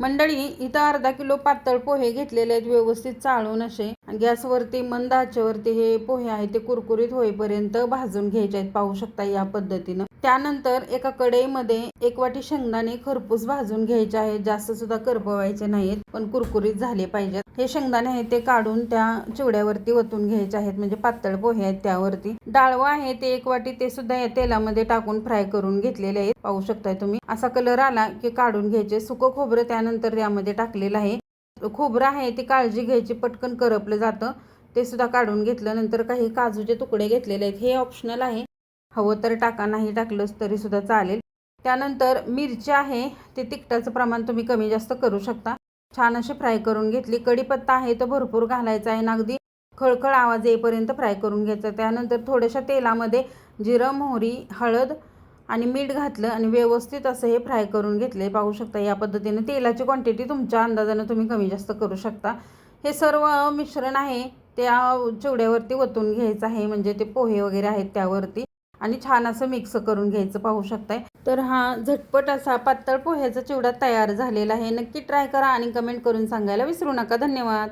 मंडळी इथं अर्धा किलो पातळ पोहे घेतलेले आहेत व्यवस्थित चाळून असे. गॅसवरती मंद आचेवरती हे पोहे आहेत ते कुरकुरीत होईपर्यंत भाजून घ्यायचे आहेत पाहू शकता या पद्धतीनं. त्यानंतर एका कढईमध्ये एक वाटी शेंगदाणे खरपूस भाजून घ्यायचे आहेत. जास्त सुद्धा करपवायचे नाहीत पण कुरकुरीत झाले पाहिजेत. हे शेंगदाणे आहेत ते काढून त्या चिवड्यावरती ओतून घ्यायचे आहेत म्हणजे पातळ पोहे आहेत त्यावरती. डाळवं आहे ते एक वाटी ते सुद्धा या तेलामध्ये टाकून फ्राय करून घेतलेले आहेत. पाहू शकताय तुम्ही. असा कलर आला की काढून घ्यायचे. सुकं खोबरं त्यानंतर यामध्ये टाकलेलं आहे. खोबरं आहे ती काळजी घ्यायची पटकन करपलं जातं. ते सुद्धा काढून घेतलं. नंतर काही काजूचे तुकडे घेतलेले आहेत. हे ऑप्शनल आहे. हवं तर टाका नाही टाकलंच तरी सुद्धा चालेल. त्यानंतर मिरची आहे. ते तिखटाचं प्रमाण तुम्ही कमी जास्त करू शकता. छान अशी फ्राय करून घेतली. कढीपत्ता आहे तर भरपूर घालायचा आहे. ना अगदी खळखळ आवाज येईपर्यंत फ्राय करून घ्यायचा त्यानंतर थोड्याशा तेलामध्ये जिरं मोहरी हळद आणि मीठ घातलं आणि व्यवस्थित असं हे फ्राय करून घेतले. पाहू शकता या पद्धतीने तेलाची क्वांटिटी तुमच्या अंदाजानं तुम्ही कमी जास्त करू शकता. हे सर्व मिश्रण आहे त्या चिवड्यावरती ओतून घ्यायचं आहे. म्हणजे ते पोहे वगैरे आहेत त्यावरती. आणि छान असं मिक्स करून घ्यायचं पाहू शकताय. तर हा झटपट असा पातळ पोह्याचा चिवडा तयार झालेला आहे. नक्की ट्राय करा आणि कमेंट करून सांगायला विसरू नका. धन्यवाद.